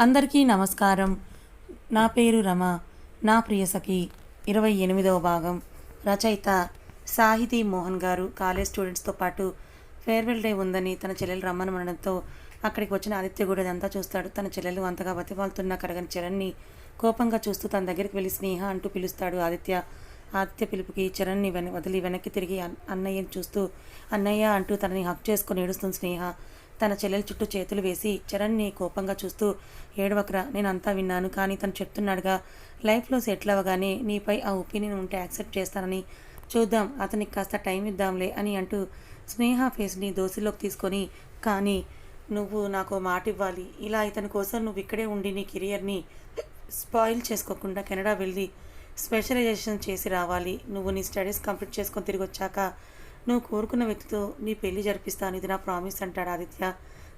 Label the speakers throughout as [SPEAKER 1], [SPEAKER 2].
[SPEAKER 1] అందరికీ నమస్కారం. నా పేరు రమ. నా ప్రియసఖి ఇరవై ఎనిమిదవ భాగం. రచయిత సాహితీ మోహన్ గారు కాలేజ్ స్టూడెంట్స్తో పాటు ఫేర్వెల్ డే ఉందని తన చెల్లెలు రమ్మనడంతో అక్కడికి వచ్చిన ఆదిత్య కూడా ఇదంతా చూస్తాడు. తన చెల్లెలు అంతగా బతిమాలుతున్న కడగని చరణ్ని కోపంగా చూస్తూ తన దగ్గరికి వెళ్ళి స్నేహ అంటూ పిలుస్తాడు ఆదిత్య. ఆదిత్య పిలుపుకి చరణ్ని వెన వదిలి వెనక్కి తిరిగి అన్నయ్యని చూస్తూ అన్నయ్య అంటూ తనని హక్ చేసుకుని ఏడుస్తుంది స్నేహ. తన చెల్లెల చుట్టూ చేతులు వేసి చరణ్ని కోపంగా చూస్తూ ఏడవకరా నేను అంతా విన్నాను కానీ తను చెప్తున్నాడుగా లైఫ్లో సెటిల్ అవ్వగానే నీపై ఆ ఒపీనియన్ ఉంటే యాక్సెప్ట్ చేస్తానని. చూద్దాం అతనికి కాస్త టైం ఇద్దాంలే అని అంటూ స్నేహ ఫేస్ని దోశలోకి తీసుకొని కానీ నువ్వు నాకు మాట ఇవ్వాలి. ఇలా ఇతని కోసం నువ్వు ఇక్కడే ఉండి నీ కెరియర్ని స్పాయిల్ చేసుకోకుండా కెనడా వెళ్ళి స్పెషలైజేషన్ చేసి రావాలి. నువ్వు నీ స్టడీస్ కంప్లీట్ చేసుకొని తిరిగి వచ్చాక నువ్వు కోరుకున్న వ్యక్తితో నీ పెళ్ళి జరిపిస్తాను ఇది నా ప్రామిస్ అంటాడు ఆదిత్య.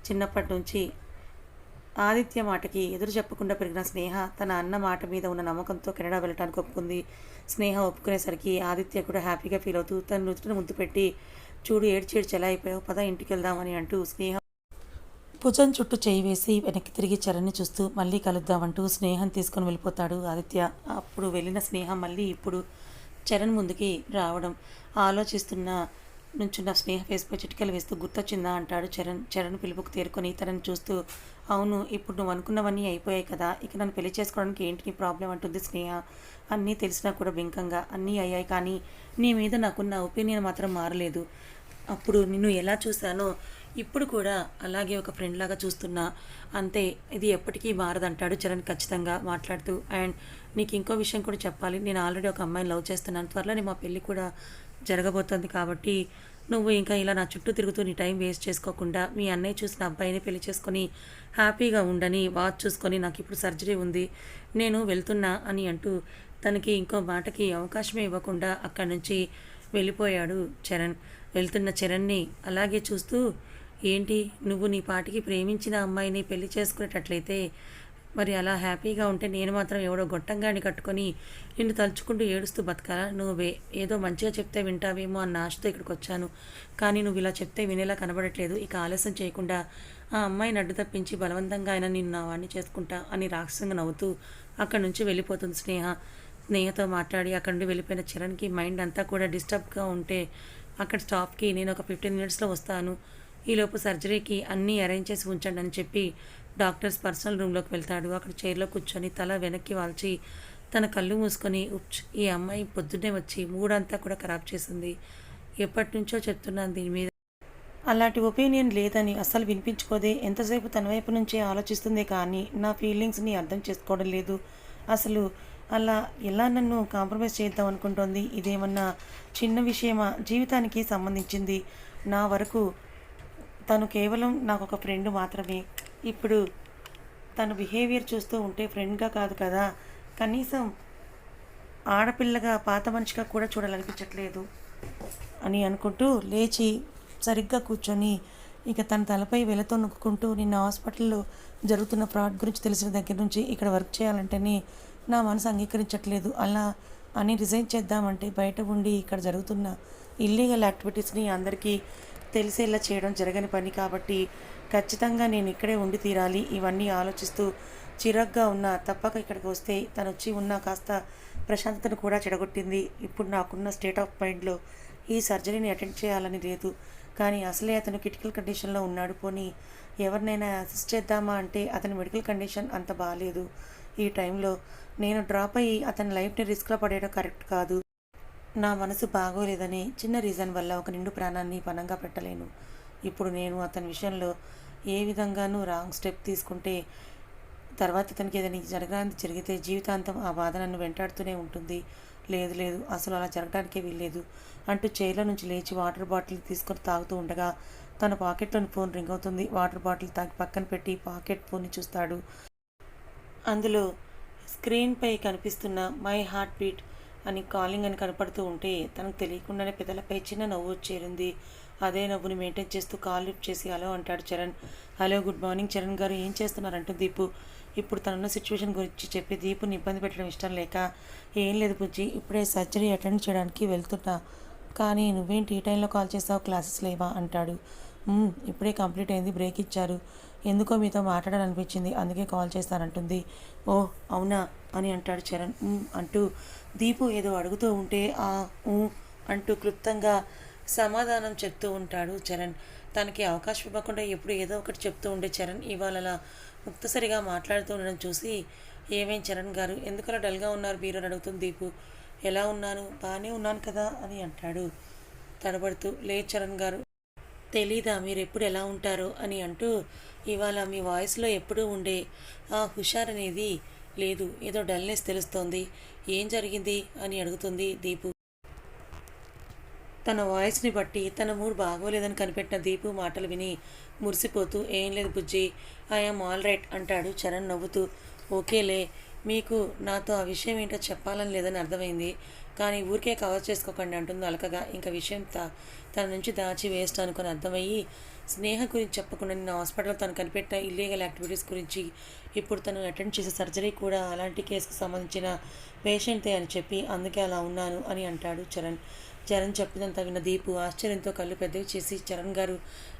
[SPEAKER 1] చిన్నప్పటి నుంచి ఆదిత్య మాటకి ఎదురు చెప్పకుండా పెరిగిన స్నేహ తన అన్న మాట మీద ఉన్న నమ్మకంతో కెనడా వెళ్ళటానికి ఒప్పుకుంది. స్నేహ ఒప్పుకునేసరికి ఆదిత్య కూడా హ్యాపీగా ఫీల్ అవుతూ తన నుదుటిని ముద్దు పెట్టి చూడు ఏడ్చేడు చెలా అయిపోయావు పద ఇంటికి వెళ్దామని అంటూ స్నేహ భుజం చుట్టూ చేయి వేసి వెనక్కి తిరిగి చరణ్ని చూస్తూ మళ్ళీ కలుద్దామంటూ స్నేహం తీసుకొని వెళ్ళిపోతాడు ఆదిత్య. అప్పుడు వెళ్ళిన స్నేహం మళ్ళీ ఇప్పుడు చరణ్ ముందుకి రావడం ఆలోచిస్తున్న నుంచున్న స్నేహ ఫేస్పై చిటికలు వేస్తూ గుర్తొచ్చిందా అంటాడు చరణ్. చరణ్ పిలుపుకు తేరుకొని తనని చూస్తూ అవును ఇప్పుడు నువ్వు అనుకున్నవన్నీ అయిపోయాయి కదా ఇక నన్ను పెళ్ళి చేసుకోవడానికి ఏంటి నీ ప్రాబ్లం అంటుంది స్నేహ. అన్నీ తెలిసినా కూడా బింకంగా అన్నీ అయ్యాయి కానీ నీ మీద నాకున్న ఒపీనియన్ మాత్రం మారలేదు. అప్పుడు నిన్ను ఎలా చూశానో ఇప్పుడు కూడా అలాగే ఒక ఫ్రెండ్ లాగా చూస్తున్నా. అంతే ఇది ఎప్పటికీ మారదంటాడు చరణ్ ఖచ్చితంగా మాట్లాడుతూ. అండ్ నీకు ఇంకో విషయం కూడా చెప్పాలి. నేను ఆల్రెడీ ఒక అమ్మాయిని లవ్ చేస్తున్నాను. త్వరలోనే మా పెళ్ళి కూడా జరగబోతోంది కాబట్టి నువ్వు ఇంకా ఇలా నా చుట్టూ తిరుగుతూ నీ టైం వేస్ట్ చేసుకోకుండా మీ అన్నయ్య చూసిన అబ్బాయిని పెళ్ళి చేసుకొని హ్యాపీగా ఉండని వాచ్ చూసుకొని నాకు ఇప్పుడు సర్జరీ ఉంది నేను వెళ్తున్నా అని అంటూ తనకి ఇంకో మాటకి అవకాశమే ఇవ్వకుండా అక్కడి నుంచి వెళ్ళిపోయాడు చరణ్. వెళ్తున్న చరణ్ని అలాగే చూస్తూ ఏంటి? నువ్వు నీ పాటికి ప్రేమించిన అమ్మాయిని పెళ్ళి చేసుకునేటట్లయితే మరి అలా హ్యాపీగా ఉంటే నేను మాత్రం ఎవడో గొట్టంగాని కట్టుకొని నిన్ను తలుచుకుంటూ ఏడుస్తూ బతకాలా? నువ్వే. ఏదో మంచిగా చెప్తే వింటావేమో అన్న ఆశతో ఇక్కడికి వచ్చాను. కానీ నువ్వు ఇలా చెప్తే వినేలా కనబడట్లేదు. ఇక ఆలస్యం చేయకుండా ఆ అమ్మాయిని అడ్డు తప్పించి బలవంతంగా అయినా నిన్ను నా వాడిని చేసుకుంటా అని రాక్షసంగా నవ్వుతూ అక్కడి నుంచి వెళ్ళిపోతుంది స్నేహ. స్నేహతో మాట్లాడి అక్కడి నుండి వెళ్ళిపోయిన చరణ్కి మైండ్ అంతా కూడా డిస్టర్బ్గా ఉంటే అక్కడ స్టాప్కి నేను ఒక ఫిఫ్టీన్ మినిట్స్లో వస్తాను. ఈలోపు సర్జరీకి అన్నీ అరేంజ్ చేసి ఉంచండి అని చెప్పి డాక్టర్స్ పర్సనల్ రూమ్లోకి వెళ్తాడు. అక్కడ చైర్లో కూర్చొని తల వెనక్కి వాల్చి తన కళ్ళు మూసుకొని ఉప్చ్ ఈ అమ్మాయి పొద్దున్నే వచ్చి మూడంతా కూడా ఖరాబ్ చేసింది. ఎప్పటి నుంచో చెప్తున్నాను దీని మీద. అలాంటి ఒపీనియన్ లేదని అస్సలు వినిపించుకోదే. ఎంతసేపు తన వైపు నుంచే ఆలోచిస్తుందే కానీ నా ఫీలింగ్స్ని అర్థం చేసుకోవడం లేదు. అసలు అలా ఎలా నన్ను కాంప్రమైజ్ చేద్దాం అనుకుంటోంది? ఇదేమన్నా చిన్న విషయమా? జీవితానికి సంబంధించింది. నా వరకు తను కేవలం నాకు ఒక ఫ్రెండ్ మాత్రమే. ఇప్పుడు తన బిహేవియర్ చూస్తూ ఉంటే ఫ్రెండ్గా కాదు కదా. కనీసం ఆడపిల్లగా పాత మనిషిగా కూడా చూడాలనిపించట్లేదు అని అనుకుంటూ లేచి సరిగ్గా కూర్చొని ఇక తన తలపై వెలతో నొక్కుంటూ నిన్న హాస్పిటల్లో జరుగుతున్న ఫ్రాడ్ గురించి తెలిసిన దగ్గర నుంచి ఇక్కడ వర్క్ చేయాలంటేనే నా మనసు అంగీకరించట్లేదు. అలా అని రిజైన్ చేద్దామంటే బయట ఉండి ఇక్కడ జరుగుతున్న ఇల్లీగల్ యాక్టివిటీస్ని అందరికీ తెలిసేలా చేయడం జరగని పని కాబట్టి ఖచ్చితంగా నేను ఇక్కడే ఉండి తీరాలి. ఇవన్నీ ఆలోచిస్తూ చిరాగ్గా ఉన్న తప్పక ఇక్కడికి వస్తే తను వచ్చి ఉన్న కాస్త ప్రశాంతతను కూడా చెడగొట్టింది. ఇప్పుడు నాకున్న స్టేట్ ఆఫ్ మైండ్లో ఈ సర్జరీని అటెండ్ చేయాలని లేదు. కానీ అసలే అతను క్రిటికల్ కండిషన్లో ఉన్నాడు పోనీ ఎవరినైనా అసిస్ట్ చేద్దామా అంటే అతని మెడికల్ కండిషన్ అంత బాగాలేదు ఈ టైంలో నేను డ్రాప్ అయ్యి అతని లైఫ్ని రిస్క్లో పడేయడం కరెక్ట్ కాదు. నా మనసు బాగోలేదని చిన్న రీజన్ వల్ల ఒక నిండు ప్రాణాన్ని పనంగా పెట్టలేను. ఇప్పుడు నేను అతని విషయంలో ఏ విధంగానూ రాంగ్ స్టెప్ తీసుకుంటే తర్వాత తనకి ఏదైనా జరగడానికి జరిగితే జీవితాంతం ఆ బాధ నన్ను వెంటాడుతూనే ఉంటుంది. లేదు లేదు అసలు అలా జరగడానికే వీల్లేదు అంటూ చైర్లో నుంచి లేచి వాటర్ బాటిల్ తీసుకొని తాగుతూ ఉండగా తన పాకెట్లోని ఫోన్ రింగ్ అవుతుంది. వాటర్ బాటిల్ తాగి పక్కన పెట్టి పాకెట్ ఫోన్ని చూస్తాడు. అందులో స్క్రీన్పై కనిపిస్తున్న మై హార్ట్ బీట్ అని కాలింగ్ అని కనపడుతూ ఉంటే తనకు తెలియకుండానే పెదలపై చిన్న నవ్వు చేరింది. అదే నవ్వుని మెయింటైన్ చేస్తూ కాల్ లిఫ్ట్ చేసి హలో అంటాడు Charan. Hello good morning Charan garu ఏం చేస్తున్నారంటూ దీపు. ఇప్పుడు తనున్న సిచ్యువేషన్ గురించి చెప్పి దీపుని ఇబ్బంది పెట్టడం ఇష్టం లేక ఏం లేదు బుజ్జి ఇప్పుడే సర్జరీ అటెండ్ చేయడానికి వెళ్తున్నా. కానీ నువ్వేంటి ఈ టైంలో కాల్ చేస్తావు క్లాసెస్ లేవా? అంటాడు. ఇప్పుడే కంప్లీట్ అయింది బ్రేక్ ఇచ్చారు. ఎందుకో మీతో మాట్లాడాలనిపించింది అందుకే కాల్ చేస్తానంటుంది. ఓ అవునా? అని అంటాడు చరణ్. అంటూ దీపు ఏదో అడుగుతూ ఉంటే ఆ అంటూ క్లుప్తంగా సమాధానం చెప్తూ ఉంటాడు చరణ్. తనకి అవకాశం ఇవ్వకుండా ఎప్పుడు ఏదో ఒకటి చెప్తూ ఉండే చరణ్ ఇవాళ అలా ముక్తసరిగా మాట్లాడుతూ ఉండడం చూసి ఏమేం చరణ్ గారు? ఎందుకలా డల్గా ఉన్నారు మీరు? అని అడుగుతుంది దీపు. ఎలా ఉన్నాను? బాగానే ఉన్నాను కదా అని అంటాడు. తడబడుతూ లే చరణ్ గారు. తెలీదా? మీరు ఎప్పుడు ఎలా ఉంటారో? అని అంటూ ఇవాళ మీ వాయిస్లో ఎప్పుడూ ఉండే ఆ హుషార్ అనేది లేదు ఏదో డల్నెస్ తెలుస్తోంది. ఏం జరిగింది? అని అడుగుతుంది దీపు. తన వాయిస్ని బట్టి తన మూడు బాగోలేదని కనిపెట్టిన దీపు మాటలు విని మురిసిపోతూ ఏం లేదు బుజ్జి ఐఎమ్ ఆల్ రైట్ అంటాడు చరణ్ నవ్వుతూ. ఓకేలే మీకు నాతో ఆ విషయం ఏంటో చెప్పాలని లేదని అర్థమైంది. కానీ ఊరికే కవర్ చేసుకోకండి అంటుంది అలకగా. ఇంకా విషయం త తన నుంచి దాచి వేస్ట్ అనుకుని అర్థమయ్యి స్నేహ గురించి చెప్పకుండా నిన్న హాస్పిటల్లో తను కనిపెట్టిన ఇల్లీగల్ యాక్టివిటీస్ గురించి ఇప్పుడు తను అటెండ్ చేసే సర్జరీ కూడా అలాంటి కేసుకు సంబంధించిన పేషెంటే అని చెప్పి అందుకే అలా ఉన్నాను అని అంటాడు చరణ్. చరణ్ చెప్పినంత విన్న దీపు ఆశ్చర్యంతో కళ్ళు పెద్దవి చేసి చరణ్ గారు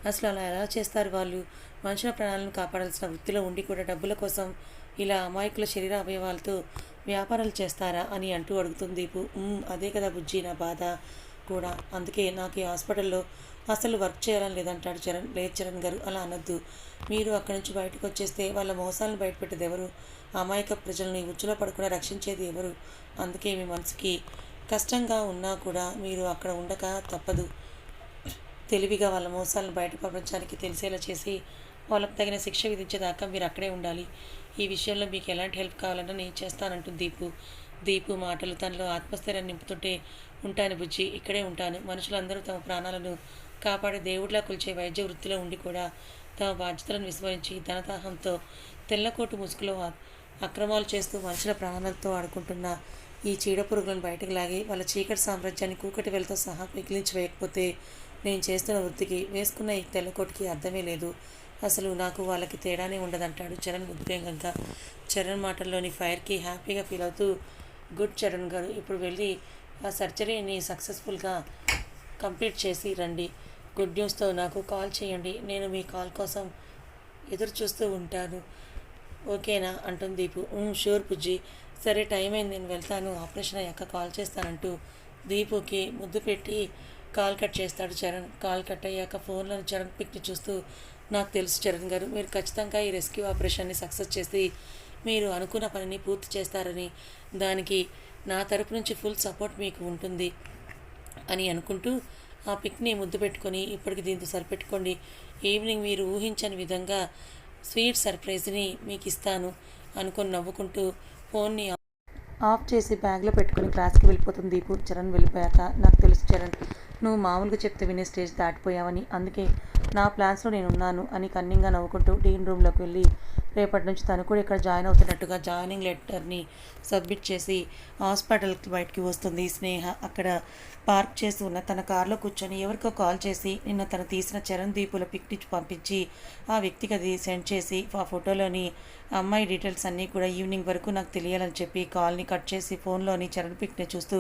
[SPEAKER 1] అసలు అలా ఎలా చేస్తారు వాళ్ళు? మనుషుల ప్రాణాలను కాపాడాల్సిన వృత్తిలో ఉండి కూడా డబ్బుల కోసం ఇలా అమాయకుల శరీర అవయవాలతో వ్యాపారాలు చేస్తారా? అని అంటూ అడుగుతుంది దీపు. అదే కదా బుజ్జి నా బాధ కూడా. అందుకే నాకు ఈ హాస్పిటల్లో అసలు వర్క్ చేయాలని లేదంటాడు చరణ్. లేదు చరణ్ గారు అలా అనొద్దు. మీరు అక్కడి నుంచి బయటకు వచ్చేస్తే వాళ్ళ మోసాలను బయటపెట్టేది ఎవరు? అమాయక ప్రజల్ని ఉచ్చులో పడకుండా రక్షించేది ఎవరు? అందుకే మీ మనసుకి కష్టంగా ఉన్నా కూడా మీరు అక్కడ ఉండక తప్పదు. తెలివిగా వాళ్ళ మోసాలను బయట ప్రపంచానికి తెలిసేలా చేసి వాళ్ళకు తగిన శిక్ష విధించేదాకా మీరు అక్కడే ఉండాలి. ఈ విషయంలో మీకు ఎలాంటి హెల్ప్ కావాలన్నా నేను చేస్తానంటుంది దీపు. దీపు మాటలు తనలో ఆత్మస్థైర్యాన్ని నింపుతుంటే ఉంటాను బుజ్జి ఇక్కడే ఉంటాను. మనుషులందరూ తమ ప్రాణాలను కాపాడే దేవుడిలా కొలిచే వైద్య వృత్తిలో ఉండి కూడా తమ బాధ్యతలను విస్మరించి ధనదాహంతో తెల్లకోటు ముసుగులో అక్రమాలు చేస్తూ మనుషుల ప్రాణాలతో ఆడుకుంటున్న ఈ చీడ పురుగులను బయటకు లాగి వాళ్ళ చీకటి సామ్రాజ్యాన్ని కూకటి వెలతో సహా పిగిలించి వేయకపోతే నేను చేస్తున్న వృత్తికి వేసుకున్న ఈ తెల్లకోటికి అర్థమే లేదు. అసలు నాకు వాళ్ళకి తేడానే ఉండదంటాడు చరణ్ ఉద్వేగంగా. చరణ్ మాటల్లోని ఫైర్కి హ్యాపీగా ఫీల్ అవుతూ గుడ్ చరణ్ గారు ఇప్పుడు వెళ్ళి ఆ సర్జరీని సక్సెస్ఫుల్గా కంప్లీట్ చేసి రండి. గుడ్ న్యూస్తో నాకు కాల్ చేయండి. నేను మీ కాల్ కోసం ఎదురు చూస్తూ ఉంటాను. ఓకేనా? అంటుంది దీపు. షూర్ పుజ్జి. సరే టైం అయింది. నేను వెళ్తాను. ఆపరేషన్ అయ్యాక కాల్ చేస్తానంటూ దీపుకి ముద్దు పెట్టి కాల్ కట్ చేస్తాడు చరణ్. కాల్ కట్ అయ్యాక ఫోన్లో చరణ్ పిక్ని చూస్తూ నాకు తెలుసు చరణ్ గారు మీరు ఖచ్చితంగా ఈ రెస్క్యూ ఆపరేషన్ని సక్సెస్ చేసి మీరు అనుకున్న పనిని పూర్తి చేస్తారని దానికి నా తరపు నుంచి ఫుల్ సపోర్ట్ మీకు ఉంటుంది అని అనుకుంటూ ఆ పిక్ని ముద్దు పెట్టుకొని ఇప్పటికి దీంతో సరిపెట్టుకోండి. ఈవినింగ్ మీరు ఊహించని విధంగా స్వీట్ సర్ప్రైజ్ని మీకు ఇస్తాను అనుకొని నవ్వుకుంటూ ఫోన్ని ఆఫ్ చేసి బ్యాగ్లో పెట్టుకుని క్లాస్కి వెళ్ళిపోతుంది దీపు. చరణ్ వెళ్ళిపోయాక నాకు తెలుసు చరణ్ నువ్వు మామూలుగా చెప్తే వినే స్టేజ్ దాటిపోయావని. అందుకే నా ప్లాన్స్లో నేను ఉన్నాను అని కన్నింగా నవ్వుకుంటూ డీన్ రూమ్లోకి వెళ్ళి రేపటి నుంచి తను కూడా ఇక్కడ జాయిన్ అవుతున్నట్టుగా జాయినింగ్ లెటర్ని సబ్మిట్ చేసి హాస్పిటల్కి బయటికి వస్తుంది. స్నేహ అక్కడ పార్క్ చేసి ఉన్న తన కారులో కూర్చొని ఎవరికో కాల్ చేసి నిన్న తను తీసిన చరణ్ దీపుల పిక్ని పంపించి ఆ వ్యక్తికి అది సెండ్ చేసి ఆ ఫోటోలోని అమ్మాయి డీటెయిల్స్ అన్నీ కూడా ఈవినింగ్ వరకు నాకు తెలియాలని చెప్పి కాల్ని కట్ చేసి ఫోన్లోని చరణ్ పిక్ని చూస్తూ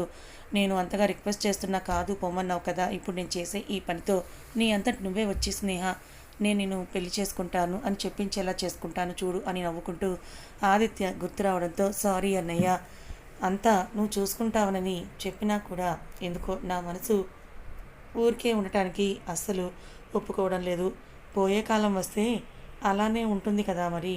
[SPEAKER 1] నేను అంతగా రిక్వెస్ట్ చేస్తున్నా కాదు పొమ్మన్నావు కదా ఇప్పుడు నేను చేసే ఈ పనితో నీ అంతటి నువ్వే వచ్చి స్నేహ నేను నిన్ను పెళ్ళి చేసుకుంటాను అని చెప్పించేలా చేసుకుంటాను చూడు అని నవ్వుకుంటూ ఆదిత్య గుర్తు రావడంతో సారీ అన్నయ్య అంతా నువ్వు చూసుకుంటావనని చెప్పినా కూడా ఎందుకో నా మనసు ఊరికే ఉండటానికి అస్సలు ఒప్పుకోవడం లేదు. పోయే కాలం వస్తే అలానే ఉంటుంది కదా మరి.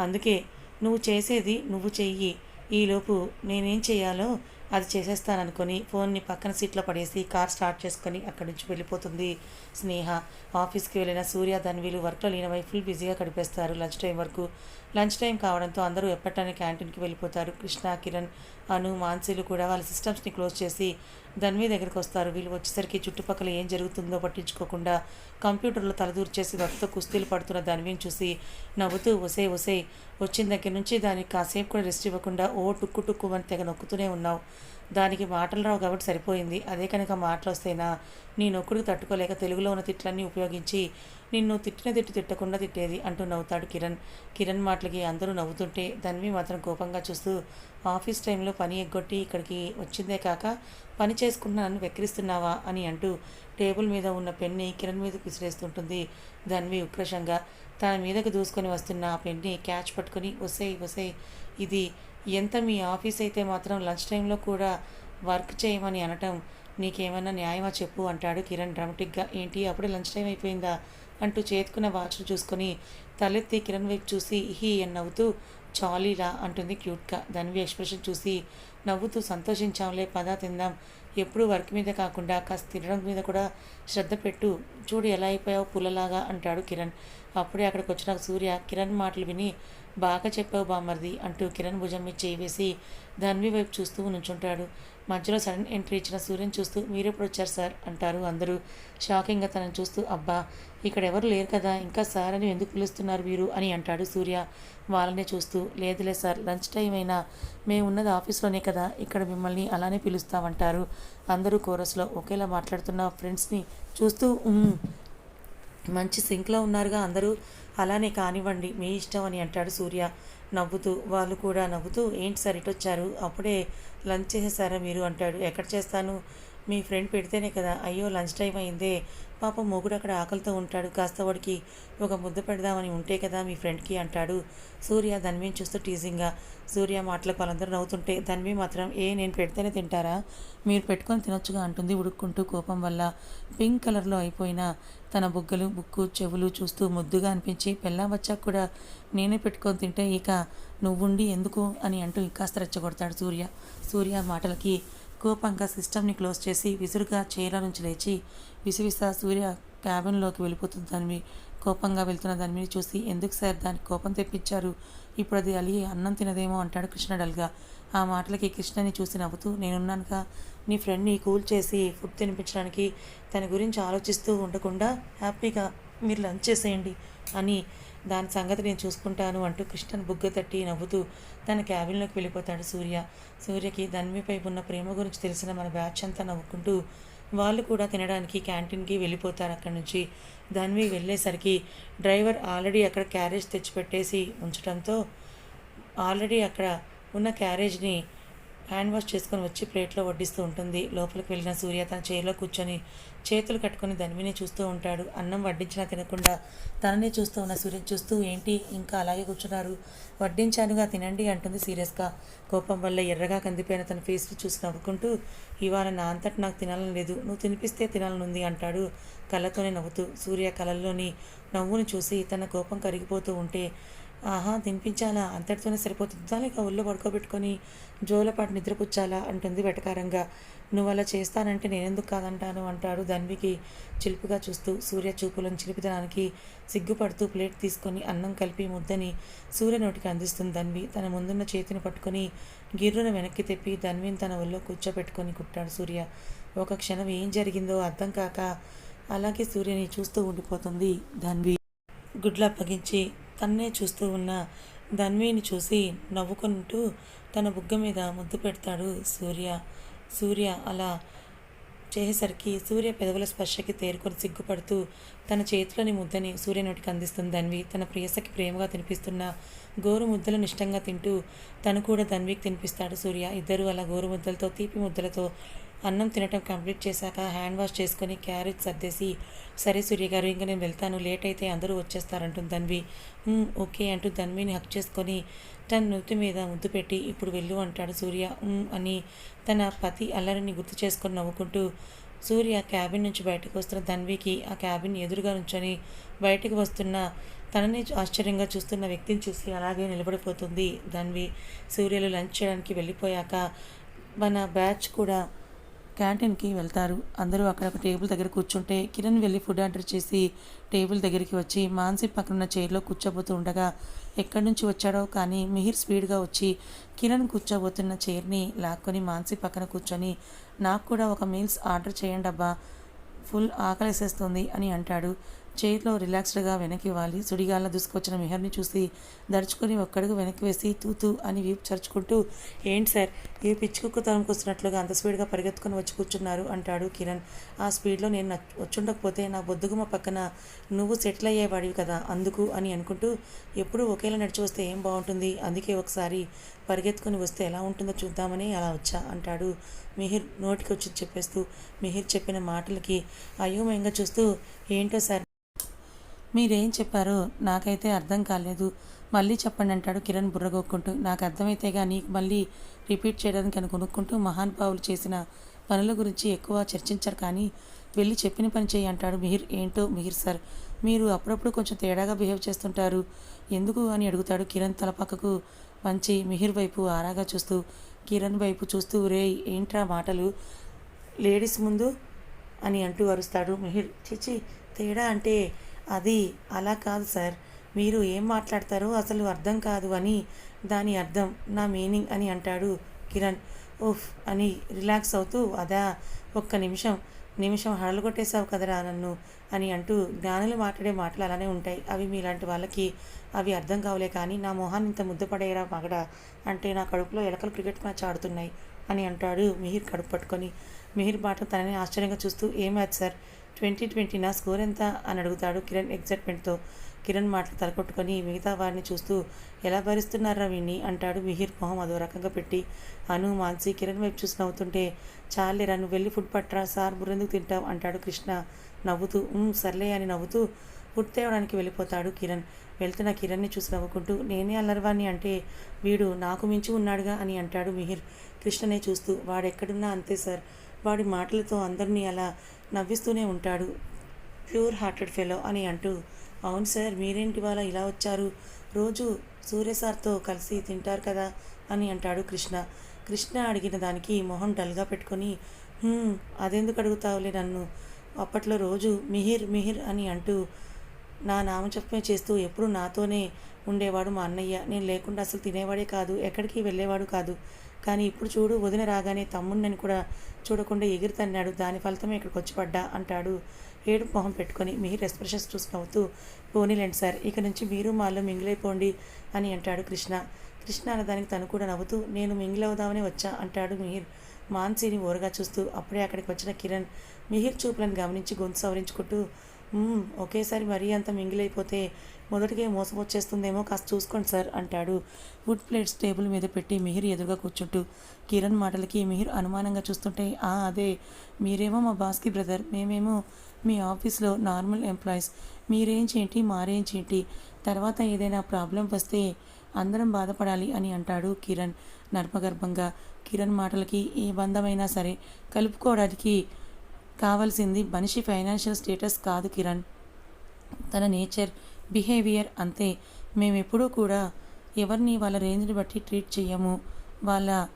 [SPEAKER 1] అందుకే నువ్వు చేసేది నువ్వు చెయ్యి. ఈలోపు నేనేం చేయాలో అది చేసేస్తాననుకొని ఫోన్ని పక్కన సీట్లో పడేసి కార్ స్టార్ట్ చేసుకొని అక్కడి నుంచి వెళ్ళిపోతుంది. స్నేహ ఆఫీస్కి వెళ్ళిన సూర్య ధన్వీలు వర్క్లో లీనమై ఫుల్ బిజీగా గడిపేస్తారు. లంచ్ టైం వరకు లంచ్ టైం కావడంతో అందరూ ఎప్పటానే క్యాంటీన్కి వెళ్ళిపోతారు. కృష్ణ కిరణ్ అను మాన్సీలు కూడా వాళ్ళ సిస్టమ్స్ని క్లోజ్ చేసి ధన్వి దగ్గరికి వస్తారు. వీళ్ళు వచ్చేసరికి చుట్టుపక్కల ఏం జరుగుతుందో పట్టించుకోకుండా కంప్యూటర్లో తలదూర్చేసి వర్క్తో కుస్తీలు పడుతున్న ధన్విని చూసి నవ్వుతూ ఒసే ఒసే వచ్చిన దగ్గర నుంచి దానికి కాసేపు కూడా రెస్ట్ ఇవ్వకుండా ఓ టుక్కు టుక్కు అని తెగ నొక్కుతూనే ఉన్నావు. దానికి మాటలు రావు కాబట్టి సరిపోయింది. అదే కనుక మాటలు వస్తేనా నీ నొక్కుడికి తట్టుకోలేక తెలుగులో ఉన్న తిట్లన్నీ ఉపయోగించి నిన్ను తిట్టిన తిట్టు తిట్టకుండా తిట్టేది అంటూ నవ్వుతాడు కిరణ్. కిరణ్ మాటలకి అందరూ నవ్వుతుంటే ధన్వి మాత్రం కోపంగా చూస్తూ ఆఫీస్ టైంలో పని ఎగ్గొట్టి ఇక్కడికి వచ్చిందే కాక పని చేసుకున్న నన్ను వెక్కిరిస్తున్నావా? అని అంటూ టేబుల్ మీద ఉన్న పెన్ని కిరణ్ మీద విసిరేస్తుంటుంది ధన్వి ఉక్రోషంగా. తన మీదకు దూసుకొని వస్తున్న ఆ పెన్ని క్యాచ్ పట్టుకొని వసేయ్ వసేయ్ ఇది ఎంత మీ ఆఫీస్ అయితే మాత్రం లంచ్ టైంలో కూడా వర్క్ చేయమని అనటం నీకేమన్నా న్యాయమా చెప్పు అంటాడు కిరణ్ డ్రామటిక్గా. ఏంటి అప్పుడే లంచ్ టైం అయిపోయిందా? అంటూ చేతుకున్న వాచ్ చూసుకొని తలెత్తి కిరణ్ వైపు చూసి హీ అని నవ్వుతూ చాలీలా అంటుంది క్యూట్గా. ధన్వి ఎక్స్ప్రెషన్ చూసి నవ్వుతూ సంతోషించాంలే పద తిందాం ఎప్పుడు వర్క్ మీద కాకుండా కాస్త తినడం మీద కూడా శ్రద్ధ పెట్టు. చూడు ఎలా అయిపోయావు పుల్లలాగా అంటాడు కిరణ్. అప్పుడే అక్కడికి వచ్చిన సూర్య కిరణ్ మాటలు విని బాగా చెప్పావు బామ్మర్ది అంటూ కిరణ్ భుజం మీద చేయి వేసి ధన్వి వైపు చూస్తూ నుంచుంటాడు. మధ్యలో సడన్ ఎంట్రీ ఇచ్చిన సూర్యని చూస్తూ మీరెప్పుడు వచ్చారు సార్ అంటారు. అందరూ షాకింగ్గా తనను చూస్తూ అబ్బా ఇక్కడ ఎవరు లేరు కదా ఇంకా సార్ అని ఎందుకు పిలుస్తున్నారు మీరు అని అంటాడు సూర్య వాళ్ళనే చూస్తూ. లేదులే సార్ లంచ్ టైం అయినా మేము ఉన్నది ఆఫీస్లోనే కదా ఇక్కడ మిమ్మల్ని అలానే పిలుస్తామంటారు అందరూ కోరస్లో. ఒకేలా మాట్లాడుతున్న ఫ్రెండ్స్ని చూస్తూ మంచి సింక్లో ఉన్నారుగా అందరూ అలానే కానివ్వండి మీ ఇష్టం అని అంటాడు సూర్య. నవ్వుతూ వాళ్ళు కూడా నవ్వుతూ ఏంటి సార్ ఇటు వచ్చారు? అప్పుడే లంచ్ చేసేసారా మీరు? అంటాడు. ఎక్కడ చేస్తాను? మీ ఫ్రెండ్ పెడితేనే కదా. అయ్యో లంచ్ టైం అయిందే. పాపం మొగుడు అక్కడ ఆకలితో ఉంటాడు. కాస్త వాడికి ఒక ముద్ద పెడదామని ఉంటే కదా మీ ఫ్రెండ్కి అంటాడు. సూర్య ధన్వీని చూస్తూ టీజింగ్గా సూర్య మాటలకు వాళ్ళందరూ నవ్వుతుంటే ధన్వి మాత్రం ఏ నేను పెడితేనే తింటారా? మీరు పెట్టుకొని తినొచ్చుగా అంటుంది ఉడుక్కుంటూ కోపం వల్ల. పింక్ కలర్లో అయిపోయిన తన బుగ్గలు బుక్కు చెవులు చూస్తూ ముద్దుగా అనిపించి పెళ్ళాం వచ్చాక కూడా నేనే పెట్టుకొని తింటే ఇక నువ్వుండి ఎందుకు? అని అంటూ ఇంకాస్త రెచ్చగొడతాడు సూర్య. సూర్య మాటలకి కోపంగా సిస్టమ్ని క్లోజ్ చేసి విసురుగా చైర్ల నుంచి లేచి విసివిస సూర్య క్యాబిన్లోకి వెళ్ళిపోతుంది దానివి కోపంగా వెళ్తున్న దానిని చూసి ఎందుకు సార్ దానికి కోపం తెప్పించారు? ఇప్పుడు అది అలిగి అన్నం తినదేమో అంటాడు కృష్ణ డల్గా. ఆ మాటలకి కృష్ణని చూసి నవ్వుతూ నేనున్నానుగా. నీ ఫ్రెండ్ని కూల్ చేసి ఫుడ్ తినిపించడానికి తన గురించి ఆలోచిస్తూ ఉండకుండా హ్యాపీగా మీరు లంచ్ చేసేయండి అని దాని సంగతి నేను చూసుకుంటాను అంటూ కృష్ణన్ బుగ్గ తట్టి నవ్వుతూ తన క్యాబిన్లోకి వెళ్ళిపోతాడు సూర్య. సూర్యకి ధన్విపై ఉన్న ప్రేమ గురించి తెలిసిన మన బ్యాచ్ అంతా నవ్వుకుంటూ వాళ్ళు కూడా తినడానికి క్యాంటీన్కి వెళ్ళిపోతారు అక్కడి నుంచి. ధన్వి వెళ్ళేసరికి డ్రైవర్ ఆల్రెడీ అక్కడ క్యారేజ్ తెచ్చిపెట్టేసి ఉంచడంతో ఆల్రెడీ అక్కడ ఉన్న క్యారేజ్ని హ్యాండ్ వాష్ చేసుకొని వచ్చి ప్లేట్లో వడ్డిస్తూ ఉంటుంది. లోపలికి వెళ్ళిన సూర్య తన చైర్లో కూర్చొని చేతులు కట్టుకొని ధనివిని చూస్తూ ఉంటాడు. అన్నం వడ్డించినా తినకుండా తననే చూస్తూ ఉన్న సూర్య చూస్తూ ఏంటి? ఇంకా అలాగే కూర్చున్నారు? వడ్డించానుగా తినండి అంటుంది సీరియస్గా. కోపం వల్ల ఎర్రగా కందిపోయిన తన ఫేస్ చూసి నవ్వుకుంటూ ఇవాళ నా అంతటి నాకు తినాలని లేదు. నువ్వు తినిపిస్తే తినాలనుంది అంటాడు కళ్ళతోనే నవ్వుతూ. సూర్య కళల్లోని నవ్వును చూసి తన కోపం కరిగిపోతూ ఉంటే ఆహా తినిపించాలా? అంతటితోనే సరిపోతుందా? లేక ఒళ్ళో పడుకోబెట్టుకొని జోలపాటు నిద్రపుచ్చాలా? అంటుంది వెటకారంగా. నువ్వు అలా చేస్తానంటే నేనెందుకు కాదంటాను? అంటాడు ధన్వికి చిలుపుగా చూస్తూ సూర్య చూపులను చిలిపితనానికి సిగ్గుపడుతూ ప్లేట్ తీసుకొని అన్నం కలిపి ముద్దని సూర్య నోటికి అందిస్తుంది ధన్వి. తన ముందున్న చేతిని పట్టుకొని గిర్రును వెనక్కి తెప్పి ధన్విని తన ఒళ్ళో కూర్చోబెట్టుకొని కుట్టాడు సూర్య. ఒక క్షణం ఏం జరిగిందో అర్థం కాక అలాగే సూర్యని చూస్తూ ఉండిపోతుంది ధన్వి. గుడ్లు అప్పగించి తన్నే చూస్తూ ఉన్న ధన్విని చూసి నవ్వుకుంటూ తన బుగ్గ మీద ముద్దు పెడతాడు సూర్య. సూర్య అలా చేసేసరికి సూర్య పెదవుల స్పర్శకి తేరుకొని సిగ్గుపడుతూ తన చేతిలోని ముద్దని సూర్య నోటికి అందిస్తుంది ధన్వి. తన ప్రియసకి ప్రేమగా తినిపిస్తున్న గోరు ముద్దలు నిష్టంగా తింటూ తను కూడా ధన్వికి తినిపిస్తాడు సూర్య. ఇద్దరు అలా గోరు ముద్దలతో తీపి ముద్దలతో అన్నం తినటం కంప్లీట్ చేశాక హ్యాండ్ వాష్ చేసుకొని క్యారెట్ సర్దేసి సరే సూర్య గారు ఇంకా నేను వెళ్తాను లేట్ అయితే అందరూ వచ్చేస్తారంటుంది ధన్వి ఓకే అంటూ ధన్విని హక్ చేసుకొని తన నుతి మీద ముద్దు పెట్టి ఇప్పుడు వెళ్ళు అంటాడు సూర్య. అని తన పతి అల్లరిని గుర్తు చేసుకొని నవ్వుకుంటూ సూర్య క్యాబిన్ నుంచి బయటకు వస్తున్న ధన్వికి ఆ క్యాబిన్ ఎదురుగా నుంచొని బయటకు వస్తున్న తనని ఆశ్చర్యంగా చూస్తున్న వ్యక్తిని చూసి అలాగే నిలబడిపోతుంది ధన్వి సూర్యలు లంచ్ చేయడానికి వెళ్ళిపోయాక మన బ్యాచ్ కూడా క్యాంటీన్కి వెళ్తారు. అందరూ అక్కడ ఒక టేబుల్ దగ్గర కూర్చుంటే కిరణ్ వెళ్ళి ఫుడ్ ఆర్డర్ చేసి టేబుల్ దగ్గరికి వచ్చి మాన్సి పక్కనున్న చైర్లో కూర్చోబోతూ ఉండగా ఎక్కడి నుంచి వచ్చాడో? కానీ మిహిర్ స్పీడ్గా వచ్చి కిరణ్ కూర్చోబోతున్న చైర్ని లాక్కొని మాన్సి పక్కన కూర్చొని నాకు కూడా ఒక మీల్స్ ఆర్డర్ చేయండి అబ్బా ఫుల్ ఆకలేసేస్తుంది అని అంటాడు. చైర్లో రిలాక్స్డ్గా వెనక్కి వాలి సుడిగాల్లో దూసుకొచ్చిన మిహర్ని చూసి దడుచుకొని ఒక్కడుగు వెనక్కి వేసి తూతూ అని వీపు చరుచుకుంటూ ఏంటి సార్ ఏ పిచ్చుకుక్కు తరుముకొస్తున్నట్లుగా అంత స్పీడ్గా పరిగెత్తుకొని వచ్చి కూర్చున్నారు? అంటాడు కిరణ్. ఆ స్పీడ్లో నేను వచ్చుండకపోతే నా బొద్దుగుమ పక్కన నువ్వు సెటిల్ అయ్యేవాడివి కదా అందుకు అని అనుకుంటూ ఎప్పుడూ ఒకేలా నడిచి వస్తే ఏం బాగుంటుంది? అందుకే ఒకసారి పరిగెత్తుకొని వస్తే ఎలా ఉంటుందో చూద్దామని అలా వచ్చా అంటాడు మిహిర్ నోటికి వచ్చి చెప్పేస్తూ. మిహిర్ చెప్పిన మాటలకి అయోమయంగా చూస్తూ ఏంటో సార్ మీరేం చెప్పారో నాకైతే అర్థం కాలేదు. మళ్ళీ చెప్పండి అంటాడు కిరణ్ బుర్రగొక్కుంటూ. నాకు అర్థమైతే నీకు మళ్ళీ రిపీట్ చేయడానికి అని కొనుక్కుంటూ మహానుభావులు చేసిన పనుల గురించి ఎక్కువ చర్చించరు కానీ వెళ్ళి చెప్పిన పని చేయి అంటాడు మిహిర్. ఏంటో మిహిర్ సార్ మీరు అప్పుడప్పుడు కొంచెం తేడాగా బిహేవ్ చేస్తుంటారు. ఎందుకు అని అడుగుతాడు కిరణ్ తల పక్కకు వంచి మిహిర్ వైపు ఆరాగా చూస్తూ. కిరణ్ వైపు చూస్తూ రే ఏంట్రా మాటలు? లేడీస్ ముందు? అని అంటూ అరుస్తాడు మిహిర్. చిచి తేడా అంటే అది అలా కాదు సార్. మీరు ఏం మాట్లాడతారో అసలు అర్థం కాదు అని దాని అర్థం నా మీనింగ్ అని అంటాడు కిరణ్. ఉఫ్ అని రిలాక్స్ అవుతూ అదా ఒక్క నిమిషం నిమిషం హడలు కొట్టేశావు కదరా నన్ను అని అంటూ జ్ఞానులు మాట్లాడే మాటలు అలానే ఉంటాయి. అవి మీలాంటి వాళ్ళకి అవి అర్థం కావలే కానీ నా మొహాన్ని ఇంత ముద్దపడేయరా మగడ అంటే నా కడుపులో ఎలకలు క్రికెట్ మ్యాచ్ ఆడుతున్నాయి అని అంటాడు మిహిర్ కడుపు పట్టుకొని. మిహిర్ మాట తనని ఆశ్చర్యంగా చూస్తూ ఏం మ్యాచ్ సార్? ట్వంటీ ట్వంటీ నా స్కోర్ ఎంత అని అడుగుతాడు కిరణ్ ఎగ్జైట్మెంట్తో. కిరణ్ మాటలు తలకొట్టుకొని మిగతా వారిని చూస్తూ ఎలా భరిస్తున్నారా వీణ్ణి? అంటాడు మిహిర్ మొహం అదో రకంగా పెట్టి. అను మాన్సి కిరణ్ వైపు చూసి నవ్వుతుంటే చాలేరా నువ్వు వెళ్ళి ఫుడ్ పట్టరా సార్ బుర్రెందుకు తింటావు? అంటాడు కృష్ణ నవ్వుతూ. సర్లే అని నవ్వుతూ ఫుడ్ తేవడానికి వెళ్ళిపోతాడు కిరణ్. వెళ్తున్న కిరణ్ని చూసి నవ్వుకుంటూ నేనే అల్లరివాణ్ణి అంటే వీడు నాకు మించి ఉన్నాడుగా అని అంటాడు మిహిర్. కృష్ణనే చూస్తూ వాడెక్కడున్నా అంతే సార్. వాడి మాటలతో అందరినీ అలా నవ్విస్తూనే ఉంటాడు. ప్యూర్ హార్టెడ్ ఫెలో అని అంటూ అవును సార్ మీరేంటి వాళ్ళ ఇలా వచ్చారు? రోజు సూర్య సార్తో కలిసి తింటారు కదా అని అంటాడు కృష్ణ. కృష్ణ అడిగిన దానికి మొహం డల్గా పెట్టుకొని అదెందుకు అడుగుతావులే నన్ను? అప్పట్లో రోజు మిహిర్ మిహిర్ అని అంటూ నా నామచప్పమే చేస్తూ ఎప్పుడు నాతోనే ఉండేవాడు మా అన్నయ్య. నేను లేకుండా అసలు తినేవాడే కాదు ఎక్కడికి వెళ్ళేవాడు కాదు. కానీ ఇప్పుడు చూడు వదిన రాగానే తమ్ముడిని కూడా చూడకుండా ఎగురుతన్నాడు. దాని ఫలితమే ఇక్కడికి వచ్చి పడ్డా అంటాడు. ఏడు మొహం పెట్టుకొని మిహిర్ ఎక్స్ప్రెషన్స్ చూసి నవ్వుతూ పోనీలేండి సార్ ఇక నుంచి మీరు మాలో మింగిలైపోండి అని అంటాడు కృష్ణ. కృష్ణ అన్నదానికి తను కూడా నవ్వుతూ నేను మింగిల్ అవుదామని వచ్చా అంటాడు మిహిర్. మాన్సీని ఓరగా చూస్తూ అప్పుడే అక్కడికి వచ్చిన కిరణ్ మిహిర్ చూపులను గమనించి గొంతు సవరించుకుంటూ ఒకేసారి మరీ అంత మింగిలైపోతే మొదటికే మోసం వచ్చేస్తుందేమో కాస్త చూసుకోండి సార్ అంటాడు. వుడ్ ప్లేట్స్ టేబుల్ మీద పెట్టి మిహిర్ ఎదురుగా కూర్చుంటూ. కిరణ్ మాటలకి మిహిర్ అనుమానంగా చూస్తుంటే ఆ అదే. మీరేమో మా బాస్కి బ్రదర్. మేమేమో మీ ఆఫీస్లో నార్మల్ ఎంప్లాయీస్. మీరేంచి ఏంటి మారేంచి ఏంటి తర్వాత ఏదైనా ప్రాబ్లం వస్తే అందరం బాధపడాలి అని అంటాడు కిరణ్ నర్మగర్భంగా. కిరణ్ మాటలకి ఏ బంధమైనా సరే కలుపుకోవడానికి కావాల్సింది మనిషి ఫైనాన్షియల్ స్టేటస్ కాదు కిరణ్. తన నేచర్ బిహేవియర్ అంతే. మేము ఎప్పుడూ కూడా ఎవరిని వాళ్ళ రేంజ్ని బట్టి ట్రీట్ చేయము వాళ్ళ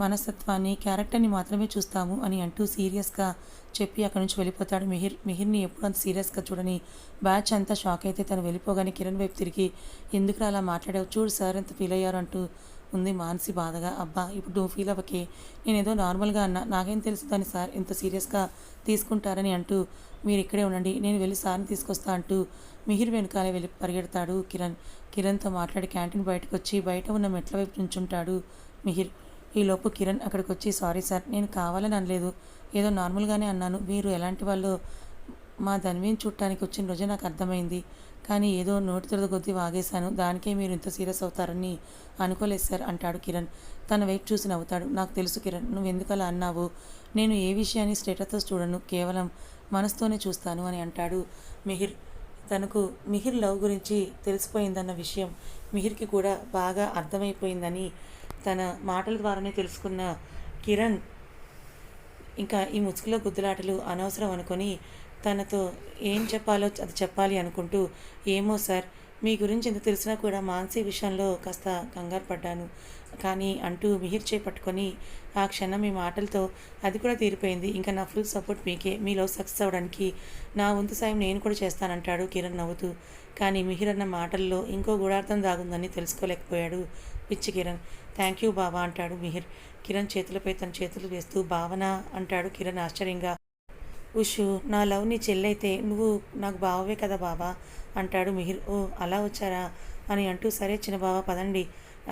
[SPEAKER 1] మనస్తత్వాన్ని క్యారెక్టర్ని మాత్రమే చూస్తాము అని అంటూ సీరియస్గా చెప్పి అక్కడి నుంచి వెళ్ళిపోతాడు మిహిర్. మిహిర్ని ఎప్పుడు అంత సీరియస్గా చూడని బ్యాచ్ అంతా షాక్ అయితే తను వెళ్ళిపోగానే కిరణ్ వైపు తిరిగి ఎందుకు అలా మాట్లాడావు? చూడు సార్ ఎంత ఫీల్ అయ్యారు అంటూ ఉంది మానసి బాధగా. అబ్బా ఇప్పుడు నువ్వు ఫీల్ అవ్వకే. నేను ఏదో నార్మల్గా అన్నా. నాకేం తెలుసు దాన్ని సార్? ఇంత సీరియస్గా తీసుకుంటారని అంటూ మీరు ఇక్కడే ఉండండి. నేను వెళ్ళి సార్ని తీసుకొస్తా అంటూ మిహిర్ వెనకాలే వెళ్ళి పరిగెడతాడు. కిరణ్ కిరణ్తో మాట్లాడి క్యాంటీన్ బయటకు వచ్చి బయట ఉన్న మెట్ల వైపు నుంచుంటాడు మిహిర్. ఈలోపు కిరణ్ అక్కడికి వచ్చి సారీ సార్ నేను కావాలని అనలేదు. ఏదో నార్మల్గానే అన్నాను. మీరు ఎలాంటి వాళ్ళు? మా ధన్వీని చూడటానికి వచ్చిన రోజే నాకు అర్థమైంది. కానీ ఏదో నోటి తిరగ కొద్దీ వాగేశాను. దానికే మీరు ఇంత సీరియస్ అవుతారని అనుకోలేదు సార్ అంటాడు కిరణ్. తన వైపు చూసి నవ్వుతాడు. నాకు తెలుసు కిరణ్ నువ్వు ఎందుకు అలా అన్నావు? నేను ఏ విషయాన్ని స్టేటస్తో చూడను. కేవలం మనసుతోనే చూస్తాను అని అంటాడు మిహిర్. తనకు మిహిర్ లవ్ గురించి తెలిసిపోయిందన్న విషయం మిహిర్కి కూడా బాగా అర్థమైపోయిందని తన మాటల ద్వారానే తెలుసుకున్న కిరణ్ ఇంకా ఈ ముసుగులో గుద్దులాటలు అనవసరం అనుకొని తనతో ఏం చెప్పాలో అది చెప్పాలి అనుకుంటూ ఏమో సార్ మీ గురించి ఎంత తెలిసినా కూడా మానసిక విషయంలో కాస్త కంగారు పడ్డాను. కానీ అంటూ మిహిర్ చేపట్టుకొని ఆ క్షణం మీ మాటలతో అది కూడా తీరిపోయింది. ఇంకా నా ఫుల్ సపోర్ట్ మీకే. మీలో సక్సెస్ అవ్వడానికి నా వంతు సాయం నేను కూడా చేస్తానంటాడు కిరణ్ నవ్వుతూ. కానీ మిహిర్ అన్న మాటల్లో ఇంకో గూఢార్థం దాగుందని తెలుసుకోలేకపోయాడు పిచ్చి కిరణ్. థ్యాంక్ యూ బావా అంటాడు మిహిర్. కిరణ్ చేతులపై తన చేతులు వేస్తూ భావన అంటాడు కిరణ్ ఆశ్చర్యంగా. ఉషు నా లవ్ నీ చెల్లైతే నువ్వు నాకు బావవే కదా బావా అంటాడు మిహిర్. ఓ అలా వచ్చారా అని అంటూ సరే చిన్న బావ పదండి.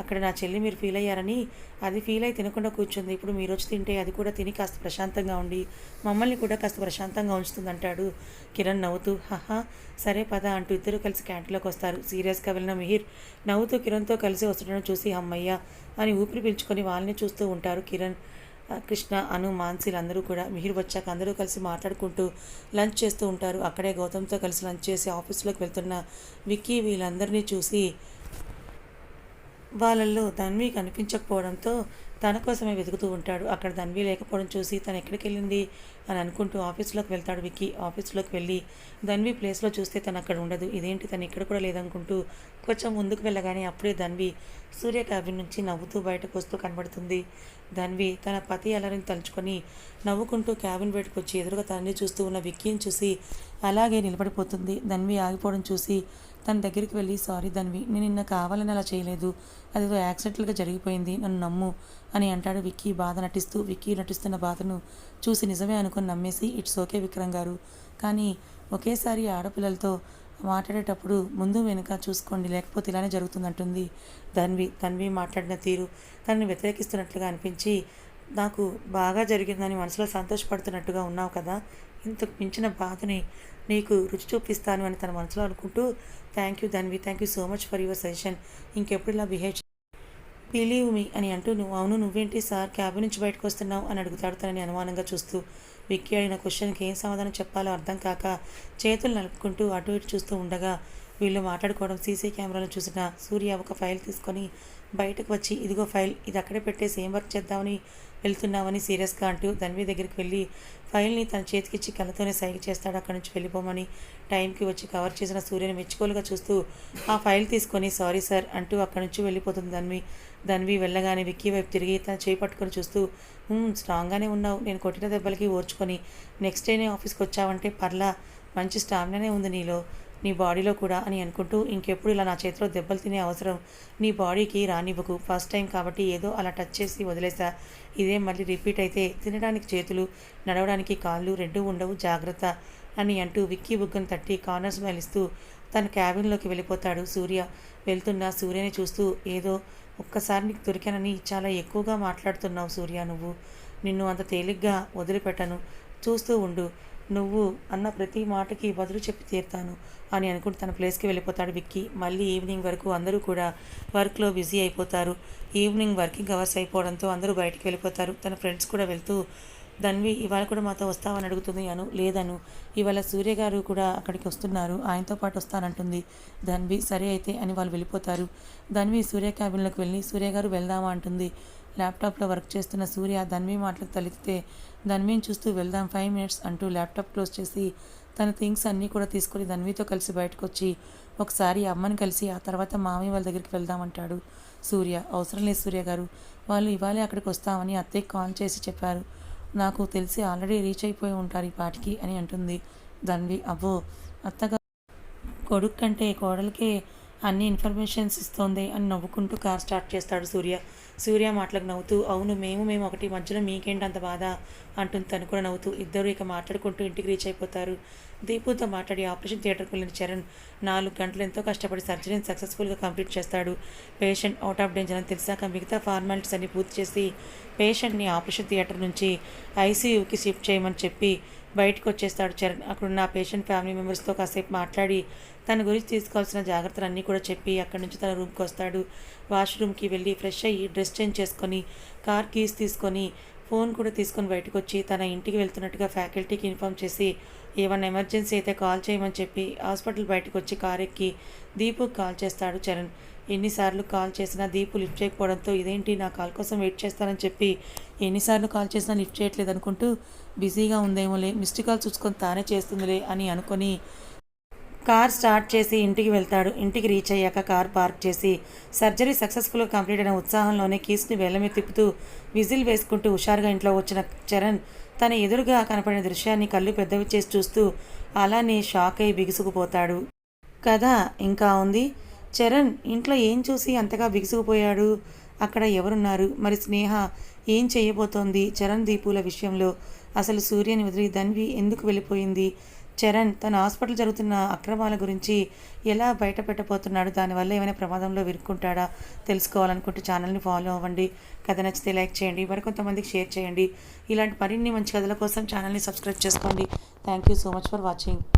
[SPEAKER 1] అక్కడ నా చెల్లి మీరు ఫీల్ అయ్యారని అది ఫీల్ అయి తినకుండా కూర్చుంది. ఇప్పుడు మీరు వచ్చి తింటే అది కూడా తిని కాస్త ప్రశాంతంగా ఉండి మమ్మల్ని కూడా కాస్త ప్రశాంతంగా ఉంచుతుంది అంటాడు కిరణ్ నవ్వుతూ. హహా సరే పద అంటూ ఇద్దరు కలిసి క్యాంటీన్లోకి వస్తారు. సీరియస్గా వెళ్ళిన మిహిర్ నవ్వుతూ కిరణ్తో కలిసి వస్తుండడం చూసి అమ్మయ్య అని ఊపిరి పీల్చుకొని వాళ్ళని చూస్తూ ఉంటారు కిరణ్ కృష్ణ అను మాన్సీలు అందరూ కూడా. మిహిర్ వచ్చాక అందరూ కలిసి మాట్లాడుకుంటూ లంచ్ చేస్తూ ఉంటారు. అక్కడే గౌతమ్తో కలిసి లంచ్ చేసి ఆఫీస్లోకి వెళ్తున్న విక్కీ వీళ్ళందరినీ చూసి వాళ్ళల్లో ధన్వి కనిపించకపోవడంతో తన కోసమే వెతుకుతూ ఉంటాడు. అక్కడ ధన్వి లేకపోవడం చూసి తను ఎక్కడికి వెళ్ళింది అని అనుకుంటూ ఆఫీస్లోకి వెళ్తాడు విక్కీ. ఆఫీస్లోకి వెళ్ళి ధన్వి ప్లేస్లో చూస్తే తను అక్కడ ఉండదు. ఇదేంటి తను ఇక్కడ కూడా లేదనుకుంటూ కొంచెం ముందుకు వెళ్ళగానే అప్పుడే ధన్వి సూర్య క్యాబిన్ నుంచి నవ్వుతూ బయటకు వస్తూ కనబడుతుంది. ధన్వి తన పతి అలరిని తలుచుకొని నవ్వుకుంటూ క్యాబిన్ బయటకు వచ్చి ఎదురుగా తనని చూస్తూ ఉన్న విక్కీని చూసి అలాగే నిలబడిపోతుంది. ధన్వి ఆగిపోవడం చూసి తన దగ్గరికి వెళ్ళి సారీ ధన్వి నేను నిన్న కావాలని అలా చేయలేదు. అదేదో యాక్సిడెంటల్గా జరిగిపోయింది నన్ను నమ్ము అని అంటాడు విక్కీ బాధ నటిస్తూ. విక్కీ నటిస్తున్న బాధను చూసి నిజమే అనుకుని నమ్మేసి ఇట్స్ ఓకే విక్రమ్ గారు. కానీ ఒకేసారి ఆడపిల్లలతో మాట్లాడేటప్పుడు ముందు వెనుక చూసుకోండి లేకపోతే ఇలానే జరుగుతుందంటుంది ధన్వి. ధన్వి మాట్లాడిన తీరు తనని వ్యతిరేకిస్తున్నట్లుగా అనిపించి నాకు బాగా జరిగిందని మనసులో సంతోషపడుతున్నట్టుగా ఉన్నావు కదా ఇంతకు మించిన బాధని నీకు రుచి చూపిస్తాను అని తన మనసులో అనుకుంటూ thank you Dhanvi thank you so much for your suggestion ఇంకెప్పుడు ఇలా బిహేవ్ బిలీవ్ మీ అని అంటూ నువ్వు అవును నువ్వేంటి సార్ క్యాబ్ నుంచి బయటకు వస్తున్నావు? అని అడుగుతాడు తనని అనుమానంగా చూస్తూ. విక్కీ అడిగిన క్వశ్చన్కి ఏం సమాధానం చెప్పాలో అర్థం కాక చేతులు నలుపుకుంటూ అటు ఇటు చూస్తూ ఉండగా వీళ్ళు మాట్లాడుకోవడం సీసీ కెమెరాలో చూసిన సూర్య ఒక ఫైల్ తీసుకొని బయటకు వచ్చి ఇదిగో ఫైల్ ఇది అక్కడే పెట్టేసి ఏం వర్క్ చేద్దామని వెళ్తున్నామని సీరియస్గా అంటూ ధన్వి దగ్గరికి వెళ్ళి ఫైల్ని తన చేతికిచ్చి కళ్ళతోనే సైగ చేస్తాడు. అక్కడి నుంచి వెళ్ళిపోమని టైంకి వచ్చి కవర్ చేసిన సూర్యని మెచ్చుకోలుగా చూస్తూ ఆ ఫైల్ తీసుకొని సారీ సార్ అంటూ అక్కడి నుంచి వెళ్ళిపోతుంది ధన్వి. ధన్వి వెళ్ళగానే విక్కీ వైపు తిరిగి తన చేయి పట్టుకొని చూస్తూ స్ట్రాంగ్గానే ఉన్నావు. నేను కొట్టిన దెబ్బలకి ఓర్చుకొని నెక్స్ట్ డేనే ఆఫీస్కి వచ్చావంటే పర్లా. మంచి స్టామినానే ఉంది నీలో. నీ బాడీలో కూడా అని అనుకుంటూ ఇంకెప్పుడు ఇలా నా చేతిలో దెబ్బలు తినే అవసరం నీ బాడీకి రానివ్వకు. ఫస్ట్ టైం కాబట్టి ఏదో అలా టచ్ చేసి వదిలేసా. ఇదే మళ్ళీ రిపీట్ అయితే తినడానికి చేతులు నడవడానికి కాళ్ళు రెండూ ఉండవు. జాగ్రత్త అని అంటూ విక్కీ బుగ్గను తట్టి కార్నర్ స్మైల్ ఇస్తూ తన క్యాబిన్లోకి వెళ్ళిపోతాడు సూర్య. వెళ్తున్న సూర్యని చూస్తూ ఏదో ఒక్కసారి నీకు దొరికానని చాలా ఎక్కువగా మాట్లాడుతున్నావు సూర్య నువ్వు. నిన్ను అంత తేలిగ్గా వదిలిపెట్టను. చూస్తూ ఉండు. నువ్వు అన్న ప్రతి మాటకి బదులు చెప్పి తీరుతాను. అని అనుకుంటూ తన ప్లేస్కి వెళ్ళిపోతాడు విక్కీ. మళ్ళీ ఈవినింగ్ వరకు అందరూ కూడా వర్క్లో బిజీ అయిపోతారు. ఈవినింగ్ వర్కింగ్ అవర్స్ అయిపోవడంతో అందరూ బయటికి వెళ్ళిపోతారు. తన ఫ్రెండ్స్ కూడా వెళ్తూ ధన్వి ఇవాళ కూడా మాతో వస్తావని అడుగుతుంది అను లేదను. ఇవాళ సూర్య గారు కూడా అక్కడికి వస్తున్నారు. ఆయనతో పాటు వస్తానంటుంది. ధన్వి సరే అయితే అని వాళ్ళు వెళ్ళిపోతారు. ధన్వి సూర్య క్యాబిన్లోకి వెళ్ళి సూర్య గారు వెళ్దామా? అంటుంది. ల్యాప్టాప్లో వర్క్ చేస్తున్న సూర్య ధన్వి మాటలకు తలెత్తితే ధన్విని చూస్తూ వెళ్దాం ఫైవ్ మినిట్స్ అంటూ ల్యాప్టాప్ క్లోజ్ చేసి తన థింగ్స్ అన్నీ కూడా తీసుకొని ధన్వితో కలిసి బయటకు వచ్చి ఒకసారి అమ్మని కలిసి ఆ తర్వాత మామయ్య వాళ్ళ దగ్గరికి వెళ్దామంటాడు సూర్య. అవసరం లేదు సూర్య గారు. వాళ్ళు ఇవాళే అక్కడికి వస్తామని అత్తయ్య కాల్ చేసి చెప్పారు. నాకు తెలిసి ఆల్రెడీ రీచ్ అయిపోయి ఉంటారు ఈ పాటికి అని అంటుంది ధన్వి అబ్బో అత్తగా కొడుకు కంటే కోడలికే అన్ని ఇన్ఫర్మేషన్స్ ఇస్తోంది అని నవ్వుకుంటూ కార్ స్టార్ట్ చేస్తాడు సూర్య. సూర్య మాటలకు నవ్వుతూ అవును మేము మేము ఒకటి మధ్యలో మీకేంటి అంత బాధ? అంటుంది తను కూడా నవ్వుతూ. ఇద్దరు ఇక మాట్లాడుకుంటూ ఇంటికి రీచ్ అయిపోతారు. దీపుతో మాట్లాడి ఆపరేషన్ థియేటర్కి వెళ్ళిన చరణ్ నాలుగు గంటలు ఎంతో కష్టపడి సర్జరీని సక్సెస్ఫుల్గా కంప్లీట్ చేస్తాడు. పేషెంట్ అవుట్ ఆఫ్ డేంజర్ అని తెలిసాక మిగతా ఫార్మాలిటీస్ అన్ని పూర్తి చేసి పేషెంట్ని ఆపరేషన్ థియేటర్ నుంచి ఐసీయూకి షిఫ్ట్ చేయమని చెప్పి బయటకు వచ్చేస్తాడు చరణ్ అక్కడున్న ఆ పేషెంట్ ఫ్యామిలీ మెంబర్స్తో కాసేపు మాట్లాడి తన గురించి తీసుకోవాల్సిన జాగ్రత్తలు అన్నీ కూడా చెప్పి అక్కడి నుంచి తన రూమ్కి వస్తాడు. వాష్రూమ్కి వెళ్ళి ఫ్రెష్ అయ్యి డ్రెస్ చేంజ్ చేసుకొని కార్ కీస్ తీసుకొని ఫోన్ కూడా తీసుకొని బయటకు వచ్చి తన ఇంటికి వెళ్తున్నట్టుగా ఫ్యాకల్టీకి ఇన్ఫామ్ చేసి ఏమన్నా ఎమర్జెన్సీ అయితే కాల్ చేయమని చెప్పి హాస్పిటల్ బయటకు వచ్చి కార్ ఎక్కి దీపుకి కాల్ చేస్తాడు చరణ్. ఎన్నిసార్లు కాల్ చేసినా దీపు లిఫ్ట్ చేయకపోవడంతో ఇదేంటి నా కాల్ కోసం వెయిట్ చేస్తానని చెప్పి ఎన్నిసార్లు కాల్ చేసినా లిఫ్ట్ చేయట్లేదు అనుకుంటూ బిజీగా ఉందేమోలే మిస్డ్ కాల్ చూసుకొని తానే చేస్తుందిలే అని అనుకొని కార్ స్టార్ట్ చేసి ఇంటికి వెళ్తాడు. ఇంటికి రీచ్ అయ్యాక కార్ పార్క్ చేసి సర్జరీ సక్సెస్ఫుల్గా కంప్లీట్ అయిన ఉత్సాహంలోనే కీస్ని వెళ్ళమి తిప్పుతూ విజిల్ వేసుకుంటూ హుషారుగా ఇంట్లో వచ్చిన చరణ్ తన ఎదురుగా కనపడిన దృశ్యాన్ని కళ్ళు పెద్దవి చేసి చూస్తూ అలానే షాక్ అయి బిగుసుకుపోతాడు. కథ ఇంకా ఉంది? చరణ్ ఇంట్లో ఏం చూసి అంతగా బిగుసుకుపోయాడు? అక్కడ ఎవరున్నారు? మరి స్నేహ ఏం చేయబోతోంది చరణ్ దీపుల విషయంలో? అసలు సూర్యని వదిలి ధన్వి ఎందుకు వెళ్ళిపోయింది? చరణ్ తన హాస్పిటల్ జరుగుతున్న అక్రమాల గురించి ఎలా బయట పెట్టబోతున్నాడు దానివల్ల ఏమైనా ప్రమాదంలో విరుక్కుంటాడా? తెలుసుకోవాలనుకుంటే ఛానల్ని ఫాలో అవ్వండి. కథ నచ్చితే లైక్ చేయండి. మరికొంతమందికి షేర్ చేయండి. ఇలాంటి మరిన్ని మంచి కథల కోసం ఛానల్ని సబ్స్క్రైబ్ చేసుకోండి. Thank you so much for watching.